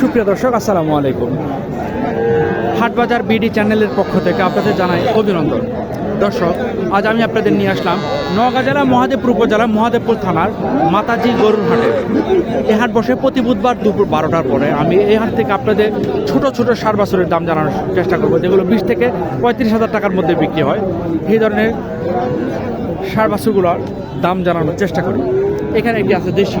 সুপ্রিয় দর্শক, আসসালামু আলাইকুম। হাটবাজার বিডি চ্যানেলের পক্ষ থেকে আপনাদের জানাই অভিনন্দন। দর্শক, আজ আমি আপনাদের নিয়ে আসলাম নওগাঁ জেলা মহাদেবপুর উপজেলা মহাদেবপুর থানার মাতাজি গরুর হাটে। এই হাট বসে প্রতি বুধবার দুপুর বারোটার পরে আমি এই হাট থেকে আপনাদের ছোট ছোট সার বাছরের দাম জানানোর চেষ্টা করব, যেগুলো বিশ থেকে পঁয়ত্রিশ হাজার টাকার মধ্যে বিক্রি হয়। এই ধরনের সার বাছুরগুলোর দাম জানানোর চেষ্টা করি। এখানে একটি আছে দেশি।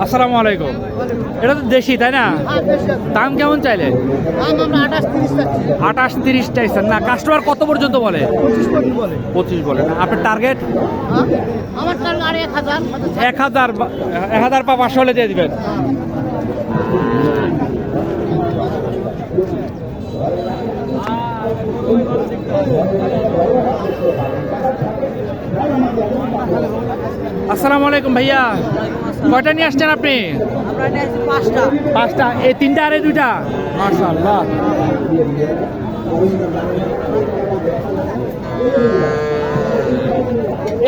আসসালামু আলাইকুম। এটা তো দেশি তাই না? দাম কেমন চাইলে? আঠাশ তিরিশ চাইছেন না। কাস্টমার কত পর্যন্ত বলে? পঁচিশ বলে। না। আপনার টার্গেট আর এক হাজার এক হাজার বা- পা পাঁচশো হলে দিয়ে দিবেন। আসসালামু আলাইকুম ভাইয়া। কয়টা নিয়ে আসছেন আপনি? পাঁচটা। এই তিনটা আর এই দুইটা?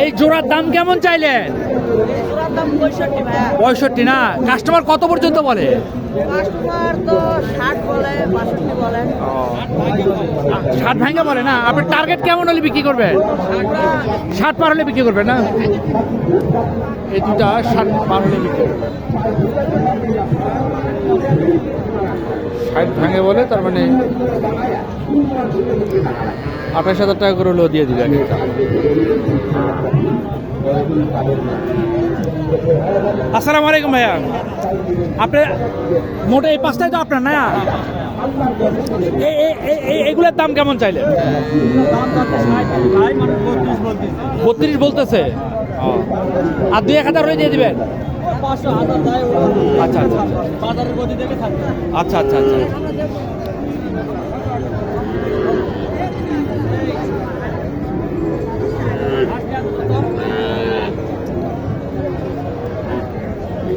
এই জোড়ার দাম কেমন চাইলেন? পঁয়ষট্টি পঁয়ষট্টি না? কাস্টমার কত পর্যন্ত বলে? কাস্টমার তো ষাট ভাঙ্গা বলে না? আপনি টার্গেট কেমন হলে বিক্রি করবে ষাট পার হলে বিক্রি করবে না? এই দুটা ষাট পার হলে বিক্রি করবেন। ষাট ভাঙে বলে, তার মানে আঠাশ হাজার টাকা করে হলেও দিয়ে দিবে আসসালামু আলাইকুম ভাইয়া। আপনি মোটে এই পাঁচটাই তো আপনার না? এগুলোর দাম কেমন চাইলে বত্রিশ বলতেছে। আর দুই এক হাজার হয়ে দিয়ে দিবেন? আচ্ছা আচ্ছা আচ্ছা। আচ্ছা আচ্ছা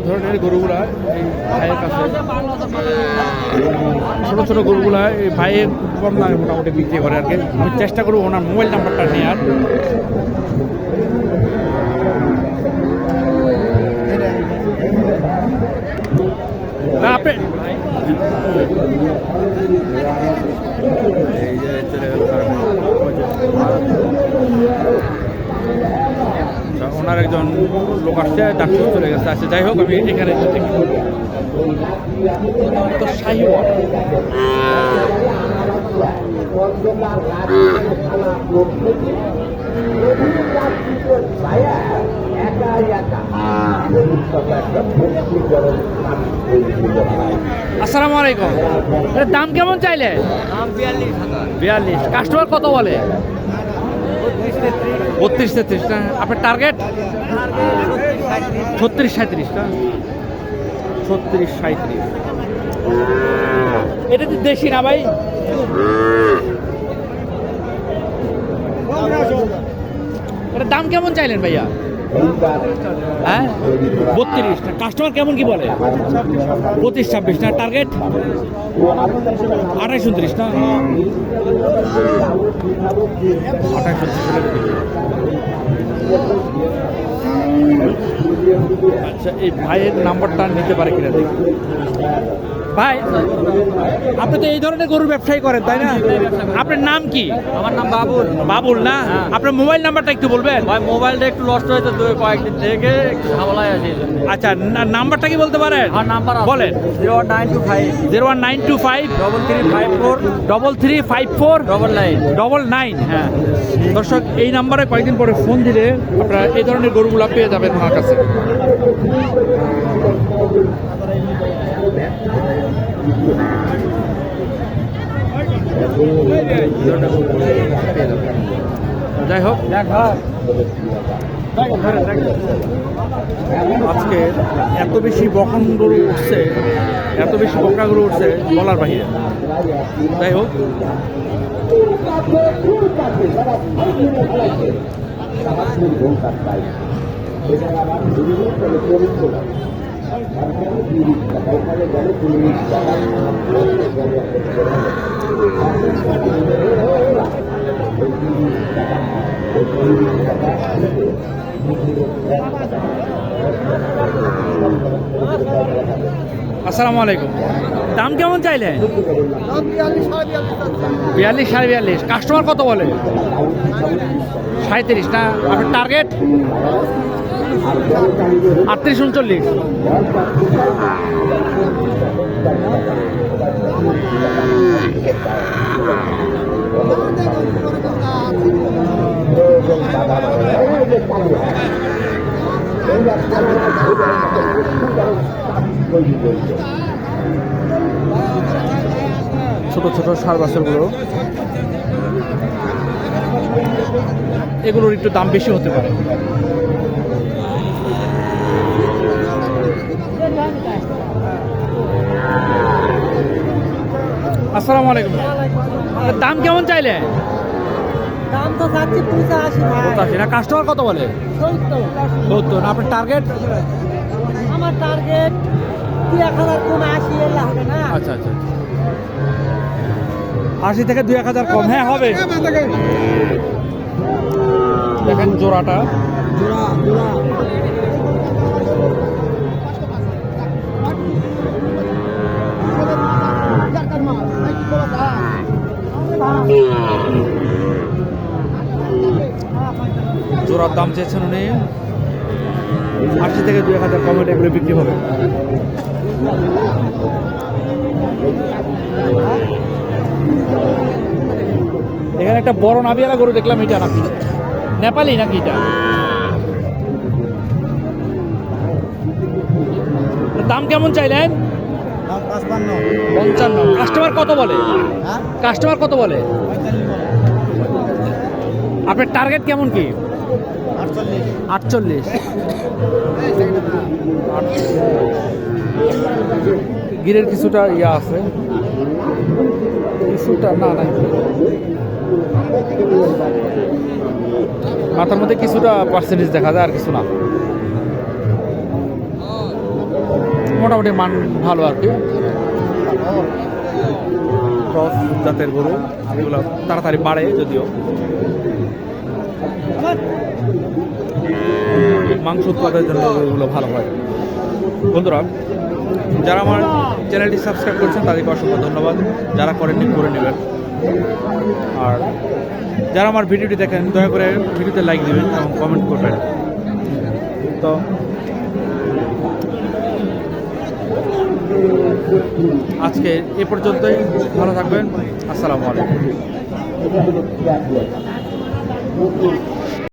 ধরনের গরুগুলা এই ভাইয়ের কাছে ছোট ছোট গরুগুলা এই ভাইয়ের কম দামে মোটামুটি বিক্রি করে আর কি। আমি চেষ্টা করব ওনার মোবাইল নাম্বারটা নেওয়ার না আপনি ওনার একজন লোক আসছে ডাক্তার চলে গেছে। আচ্ছা যাই হোক আমি এখানে আসসালামু আলাইকুম। দাম কেমন চাইলে? বিয়াল্লিশ। কাস্টমার কত বলে? বত্রিশ তেত্রিশ আপনার টার্গেট ছত্রিশ সাঁত্রিশ না? ছত্রিশ সাঁত্রিশ এটা তো দেশি না ভাই? এটার দাম কেমন চাইলেন ভাইয়া? হ্যাঁ? বত্রিশ। কাস্টমার কেমন কি বলে? পঁচিশ, ছাব্বিশ। না টার্গেট আঠাশ উনত্রিশ, না? আঠাশ উনত্রিশ আচ্ছা এই ভাইয়ের নাম্বারটা নিতে পারে কিনা দেখি। ভাই আপনি তো এই ধরনের গরুর ব্যবসায়ী করেন তাই না? আপনার নাম কি? আমার নাম বাবুল। বাবুল না? হ্যাঁ। আপনার মোবাইল নাম্বারটা একটু বলবেন? ভাই মোবাইলটা একটু নষ্ট হয়েছে দুই কয়েকদিন থেকে একটু ঝামেলায় আছে আচ্ছা নাম্বারটা কি বলতে পারেন? আমার নাম্বার বলেন। Zero one nine two five zero one nine two five double three five four double three five four double nine double nine হ্যাঁ। দর্শক এই নাম্বারে কয়েকদিন পরে ফোন দিলে আপনারা এই ধরনের গরুগুলো পেয়ে যাবেন আমার কাছে। যাই হোক আজকে এত বেশি বকন গরু উঠছে, এত বেশি বকরা উঠছে বলার বাহিরে। যাই হোক আসসালামু আলাইকুম দাম কেমন বিয়াল্লিশ বিয়াল্লিশ সাড়ে বিয়াল্লিশ। কাস্টমার কত বলে? সাঁত্রিশ না? আপনার টার্গেট আটত্রিশ উনচল্লিশ। ছোট ছোট সার বাছরগুলো। এগুলোর একটু দাম বেশি হতে পারে। আসসালামু আলাইকুম। দাম কেমন চাইলে? দাম তো যাচ্ছে পঁচাশি পঁচাশি। না কাস্টমার কত বলে? সত্তর। আপনার টার্গেট আমার টার্গেট দুই এক হাজার কমে আশি এলে হবে না? আচ্ছা আচ্ছা। আশি থেকে দুই এক হাজার কম। হ্যাঁ হবে। দেখেন জোড়াটা। জোড়া জোড়া। জোড়ার দাম চেয়েছেন উনি। আশি থেকে দুই হাজার কম হলে এগুলো বিক্রি হবে। এখানে একটা বড় নাবিয়ালা গরু দেখলাম, এটা নাকি? নেপালি নাকি এটা? দাম কেমন চাইলেন? পঞ্চান্ন। কাস্টমার কত বলে? হ্যাঁ? কাস্টমার কত বলে? আপনার টার্গেট কেমন কি? আটচল্লিশ। গিরের কিছুটা ইয়া আছে। কিছুটা না নাই। মাথার মধ্যে কিছুটা পার্সেন্টেজ দেখা যায় আর কিছু না। মোটামুটি মান ভালো আর কি। ক্রস জাতের গরু, এগুলো তাড়াতাড়ি বাড়ে যদিও। মাংস উৎপাদনের জন্য এগুলো ভালো হয়। বন্ধুরা, যারা আমার চ্যানেলটি সাবস্ক্রাইব করেছেন, তাদেরকে অসংখ্য ধন্যবাদ। যারা করেননি, করে নেবেন। আর যারা আমার ভিডিওটি দেখেন, দয়া করে ভিডিওতে লাইক দেবেন এবং কমেন্ট করবেন। তো আজকে এ পর্যন্তই। ভালো থাকবেন। আসসালামু আলাইকুম।